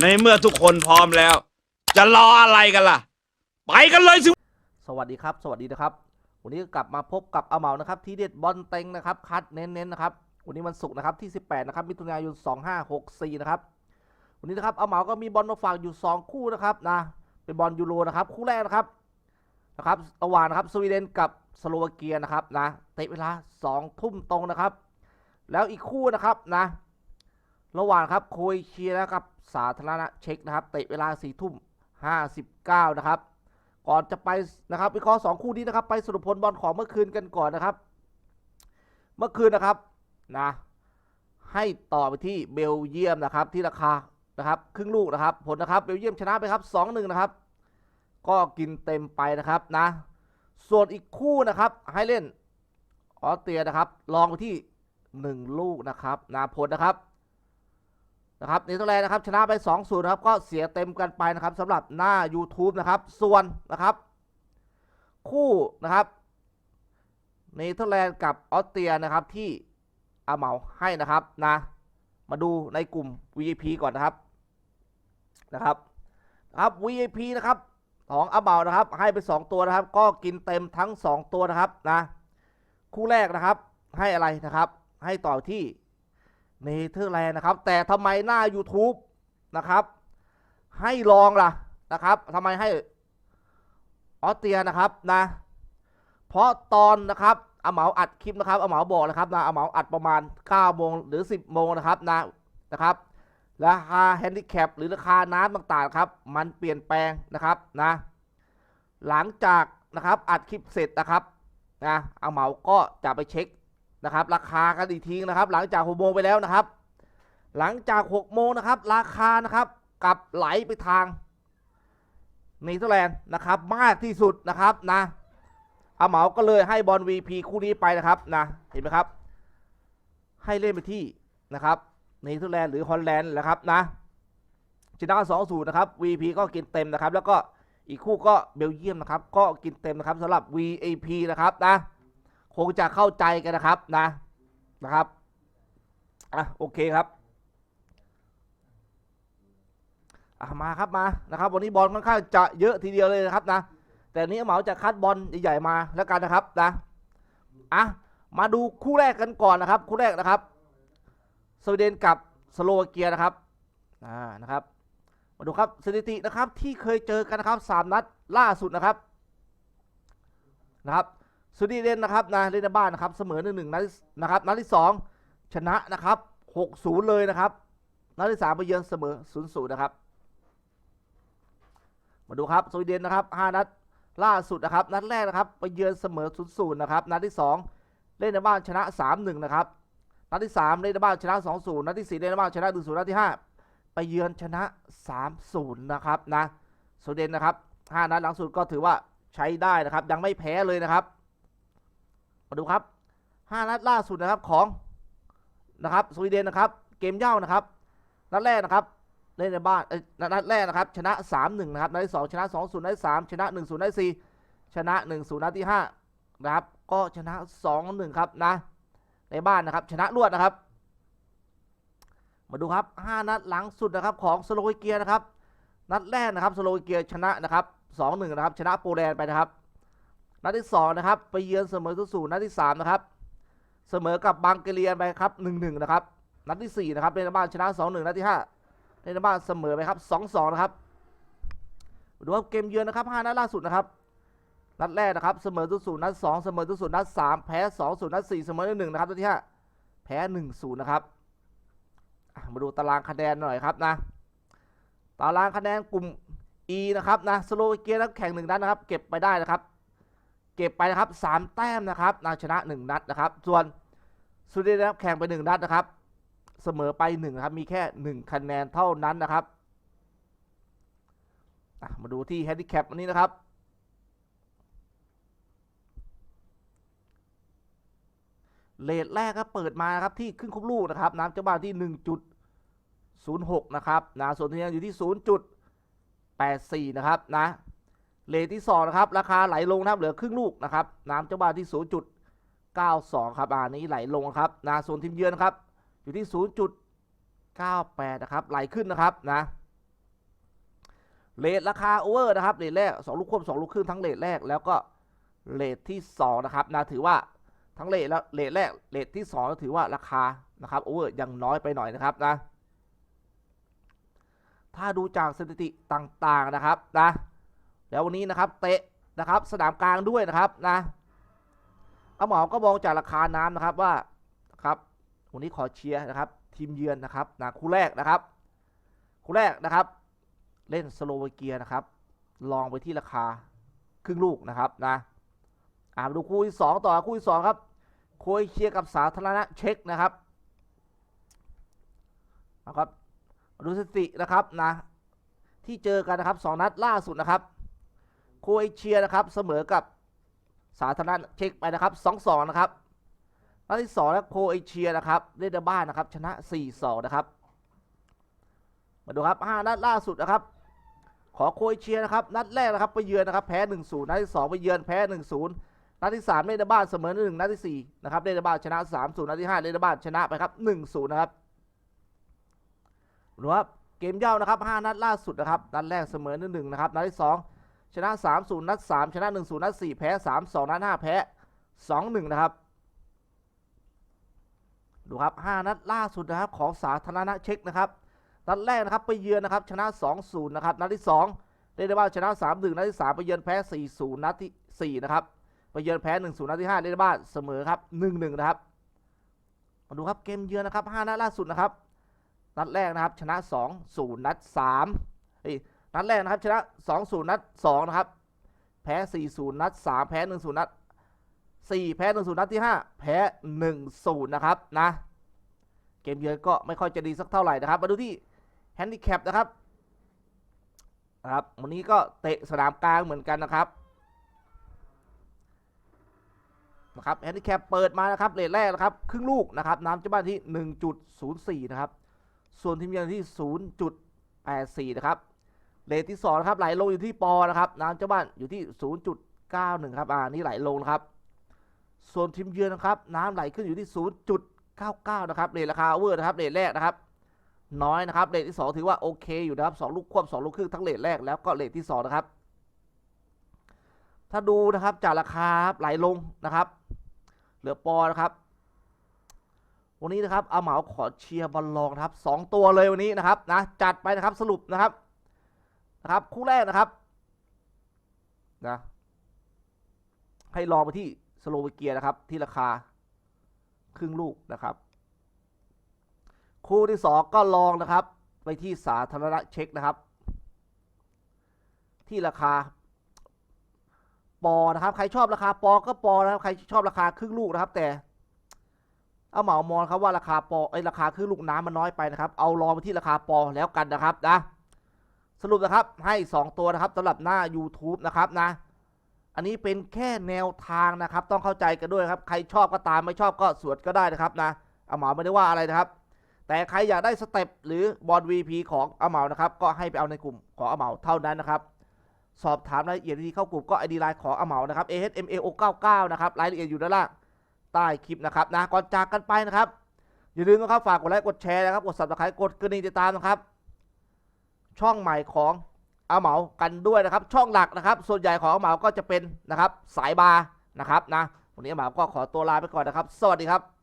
ในเมื่อทุกคนพร้อมแล้ว จะรออะไรกันล่ะ ไปกันเลยสิ สวัสดีครับ สวัสดีนะครับ วันนี้ก็กลับมาพบกับอาเหมานะครับ ที่เด็ดบอลเต็งนะครับ คัดเน้นๆนะครับ วันนี้วันศุกร์นะครับที่ 18 นะครับ มิถุนายน 2564 นะครับ วันนี้นะครับอาเหมาก็มีบอลมาฝากอยู่ 2 คู่นะครับนะ เป็นบอลยูโรนะครับ คู่แรกนะครับ นะครับระหว่างนะครับสวีเดนกับสโลวาเกียนะครับนะ เตะเวลา 2 ทุ่มตรงนะครับ แล้วอีกคู่นะครับนะ ระหว่างครับโครเชียนะครับ สาธารณเช็กนะครับเตะเวลา4ทุ่ม59 นะครับ ก่อนจะไปนะครับวิเคราะห์สองคู่นี้นะครับ ไปสรุปผลบอลของเมื่อคืนกันก่อนนะครับ เมื่อคืนนะครับนะให้ต่อไปที่เบลเยียมนะครับที่ราคานะครับ ครึ่งลูกนะครับ ผลนะครับเบลเยียมชนะไปครับสองหนึ่งนะครับ ก็กินเต็มไปนะครับนะ ส่วนอีกคู่นะครับให้เล่นออสเตรียนะครับ ลองไปที่หนึ่งลูกนะครับนะผลนะครับ นะครับเนเธอร์แลนด์นะครับชนะไป2 0นะครับก็เสียเต็มกันไปนะครับสำหรับหน้า YouTube นะครับ ส่วนนะครับ คู่นะครับเนเธอร์แลนด์กับออสเตรียนะครับที่อาเหมาให้นะครับนะมาดูในกลุ่ม VIP ก่อนนะครับนะครับนะครับ VIP นะครับของอาเหมานะครับ ให้ไป 2 ตัวนะครับ ก็กินเต็มทั้ง 2 ตัวนะครับนะคู่แรกนะครับให้อะไรนะครับ ให้ต่อที่ เนเธอร์แลนด์นะครับ แต่ทำไมหน้า YouTube นะครับ ให้ลองล่ะนะครับทำไมให้ออสเตรียนะครับนะ เพราะตอนนะครับอาเหมาอัดคลิปนะครับอาเหมาบอกนะครับนะอาเหมาอัดประมาณ9โมงหรือ 10โมงนะครับนะนะครับราคาแฮนดิแคปหรือราคาน้ำต่างๆครับ มันเปลี่ยนแปลงนะครับนะ หลังจากนะครับอัดคลิปเสร็จนะครับนะอาเหมาก็จะไปเช็ค นะครับราคากันอีกทีนะครับ หลังจาก6โมงไปแล้วนะครับ หลังจาก6โมงนะครับ ราคานะครับกลับไหลไปทางเนเธอร์แลนด์นะครับ มากที่สุดนะครับนะอาเหมาก็เลยให้บอล VP คู่นี้ไปนะครับนะเห็นไหมครับ ให้เล่นไปที่นะครับเนเธอร์แลนด์หรือฮอลแลนด์แหละครับนะชนะ2 0นะครับ VP ก็กินเต็มนะครับ แล้วก็อีกคู่ก็เบลเยียมนะครับ ก็กินเต็มนะครับสำหรับ VAP นะครับนะ คงจะเข้าใจกันนะครับนะนะครับอะโอเคครับอะมาครับมานะครับ วันนี้บอลค่อนข้างจะเยอะทีเดียวเลยนะครับนะ แต่นนี้เหมาจะคัดบอลใหญ่ๆมาแล้วกันนะครับนะอะมาดูคู่แรกกันก่อนนะครับ คู่แรกนะครับสวีเดนกับสโลวาเกียนะครับอ่านะครับ มาดูครับสถิตินะครับที่เคยเจอกันนะครับสามนัดล่าสุดนะครับนะครับ สวีเดนนะครับนะเล่นในบ้านนะครับเสมอหนึ่งหนึ่งนัดนะครับนัดที่สองชนะนะครับหกศูนย์เลยนะครับนัดที่สามไปเยือนเสมอศูนย์ศูนย์นะครับ มาดูครับสวีเดนนะครับห้านัดล่าสุดนะครับนัดแรกนะครับไปเยือนเสมอศูนย์ศูนย์นะครับนัดที่สองเล่นในบ้านชนะสามหนึ่งนะครับนัดที่สามเล่นในบ้านชนะสองศูนย์นัดที่สี่เล่นในบ้านชนะหนึ่งศูนย์นัดที่ห้าไปเยือนชนะสามศูนย์นะครับนะสวีเดนนะครับห้านัดหลังสุดก็ถือว่าใช้ได้นะครับยังไม่แพ้เลยนะครับ มาดูครับ5นัดล่าสุดนะครับของนะครับสวีเดนนะครับ เกมเย่านะครับนัดแรกนะครับเล่นในบ้านเอ้นัดแรกนะครับ ชนะ 3-1 นะครับนัดที่2ชนะ 2-0 นัดที่3ชนะ 1-0 นัดที่4ชนะ 1-0 นัดที่5นะครับ ก็ชนะ 2-1 ครับนะ ในบ้านนะครับชนะรวดนะครับ มาดูครับ 5 นัดหลังสุดนะครับของสโลวีเกียนะครับ นัดแรกนะครับสโลวีเกียชนะนะครับ 2-1 นะครับ ชนะโปแลนด์ไปนะครับ นัดที่สองนะครับไปเยือนเสมอศูนย์นัดที่สามนะครับเสมอกับบังเกเรียนไปครับหนึ่งหนึ่งนะครับนัดที่สี่นะครับเล่นบ้านชนะสองหนึ่งนัดที่ห้าเล่นบ้านเสมอไปครับสองสองนะครับดูว่าเกมเยือนนะครับห้านัดล่าสุดนะครับนัดแรกนะครับเสมอศูนย์นัดสองเสมอศูนย์นัดสามแพ้สองศูนย์นัดสี่เสมอหนึ่งนะครับนัดที่ห้าแพ้หนึ่งศูนย์นะครับมาดูตารางคะแนนหน่อยครับนะตารางคะแนนกลุ่ม E นะครับนะสโลวีเกียนักแข่งหนึ่งนัดนะครับ เก็บไปได้นะครับ เก็บไปนะครับสามแต้มนะครับนาชนะหนึ่งนัดนะครับ ส่วนสวีเดนนะครับแข่งไปหนึ่งนัดนะครับ เสมอไปหนึ่งครับมีแค่หนึ่งคะแนนเท่านั้นนะครับมาดูที่แฮนดิแคปวันนี้นะครับเลทแรกครับเปิดมาครับที่ครึ่งครบลูกนะครับน้ำเจ้าบ้านที่ 1.06 นะครับนะส่วนที่ยังอยู่ที่ 0.84 นะครับนะ เลทที่2นะครับราคาไหลลงนะครับเหลือครึ่งลูกนะครับน้ำเจ้าบ้านที่ 0.92 ครับอ่านี้ไหลลงครับนะส่วนทีมเยือนนะครับอยู่ที่ 0.98 นะครับไหลขึ้นนะครับนะเลทราคาโอเวอร์นะครับเลทแรกสองลูกควบสองลูกครึ่งทั้งเลทแรกแล้วก็เลทที่สองนะครับนะถือว่าทั้งเลทแล้วเลทแรกเลทที่สองก็ถือว่าราคานะครับโอเวอร์ยังน้อยไปหน่อยนะครับนะถ้าดูจากสถิติต่างๆนะครับนะ แล้ววันนี้นะครับเตะนะครับสนามกลางด้วยนะครับนะอาหมอก็มองจากราคาน้ำนะครับว่าครับวันนี้ขอเชียร์นะครับ ทีมเยือนนะครับนะคู่แรกนะครับ คู่แรกนะครับ เล่นสโลวาเกียนะครับ ลองไปที่ราคาครึ่งลูกนะครับนะอ่ามาดูคู่ที่สองต่อคู่ที่สองครับโครเอเชียร์กับสาธารณเช็กนะครับนะครับดูสถิตินะครับนะที่เจอกันนะครับสองนัดล่าสุดนะครับ โครเอเชียนะครับเสมอกับสาธารณเช็กไปนะครับสองสองนะครับนัดที่สองแล้วโครเอเชียนะครับเล่นในบ้านนะครับชนะสี่สองนะครับ มาดูครับห้านัดล่าสุดนะครับ ขอโครเอเชียนะครับนัดแรกนะครับไปเยือนนะครับแพ้หนึ่งศูนย์นัดที่สองไปเยือนแพ้หนึ่งศูนย์นัดที่สามเล่นในบ้านเสมอหนึ่งนัดที่สี่นะครับเล่นในบ้านชนะสามศูนย์นัดที่ห้าเล่นในบ้านชนะไปครับหนึ่งศูนย์นะครับดูครับเกมเย่านะครับห้านัดล่าสุดนะครับนัดแรกเสมอหนึ่งหนึ่งนะครับนัดที่สอง ชนะสามศูนย์นัดสามชนะหนึ่งศูนย์นัดสี่แพ้สามสองนัดห้าแพ้สองหนึ่งนะครับ ดูครับห้านัดล่าสุดนะครับของสาธารณเช็กนะครับ นัดแรกนะครับไปเยือนนะครับชนะ 2-0 นะครับ นัดที่ 2เล่นได้บ้าชนะ 3-1 นัดที่ 3 ไปเยือนแพ้ 4-0 นัดที่ 4 นะครับ ไปเยือนแพ้ 1-0 นัดที่ 5เล่นได้บ้าเสมอครับ 1-1 นะครับ มาดูครับเกมเยือนนะครับ 5 นัดล่าสุดนะครับ นัดแรกนะครับชนะ 2-0 นัด3เอ้ย นัดแรกนะครับชนะ2-0นัด2นะครับแพ้4-0นัด3แพ้1-0นัด4แพ้1-0นัดที่ 5 แพ้1-0นะครับนะเกมเยือนก็ไม่ค่อยจะดีสักเท่าไหร่นะครับ มาดูที่แฮนดิแคปนะครับนะครับวันนี้ก็เตะสนามกลางเหมือนกันนะครับนะครับแฮนดิแคปเปิดมานะครับเลทแรกนะครับ ครึ่งลูกนะครับน้ำเจ้าบ้านที่ 1.04 นะครับ ส่วนทีมเยือนที่ 0.84 นะครับ เลทที่2นะครับไหลลงอยู่ที่ปอนะครับน้ำเจ้าบ้านอยู่ที่ 0.91 ครับอ่านี่ไหลลงนะครับ ส่วนทีมเยือนนะครับ น้ำไหลขึ้นอยู่ที่ 0.99 นะครับเรทราคาเวอร์นะครับเรทแรกนะครับ น้อยนะครับเรทที่ 2 ถือว่าโอเคอยู่นะครับ2ลูกควบ2ลูกครึ่งทั้งเรทแรกแล้วก็เรทที่2นะครับถ้าดูนะครับจากราคาไหลลงนะครับ เหลือปอนะครับ วันนี้นะครับเอาเหมาขอเชียร์บอลลองครับสองตัวเลยวันนี้นะครับนะจัดไปนะครับสรุปนะครับ นะครับ คู่แรกนะครับนะให้ลองไปที่สโลวาเกียนะครับ ที่ราคาครึ่งลูกนะครับ คู่ที่สองก็ลองนะครับ ไปที่สาธารณเช็คนะครับ ที่ราคาปอนะครับ ใครชอบราคาปอก็ปอนะครับ ใครชอบราคาครึ่งลูกนะครับ แต่เอาเหมามองครับว่าราคาปอไอราคาครึ่งลูกน้ำมันน้อยไปนะครับ เอาลองไปที่ราคาปอแล้วกันนะครับนะ สรุปนะครับให้ 2 ตัวนะครับสำหรับหน้า YouTube นะครับนะ อันนี้เป็นแค่แนวทางนะครับ ต้องเข้าใจกันด้วยครับ ใครชอบก็ตามไม่ชอบก็สวดก็ได้นะครับนะอาเหมาไม่ได้ว่าอะไรนะครับ แต่ใครอยากได้สเต็ปหรือบอล VP ของอาเหมานะครับ ก็ให้ไปเอาในกลุ่มของอาเหมาเท่านั้นนะครับ สอบถามรายละเอียดดีๆเข้ากลุ่มก็ไอดีไลน์ของอาเหมานะครับ AHMAO99 นะครับรายละเอียดอยู่ด้านล่างใต้คลิปนะครับนะก่อนจากกันไปนะครับอย่าลืมนะครับฝากกดไลค์กดแชร์นะครับกด subscribe กดกระดิ่งติดตามนะครับ ช่องใหม่ของอาเหมากันด้วยนะครับ ช่องหลักนะครับ ส่วนใหญ่ของอาเหมาก็จะเป็นนะครับสายบาร์นะครับนะวันนี้อาเหมาก็ขอตัวลาไปก่อนนะครับ สวัสดีครับ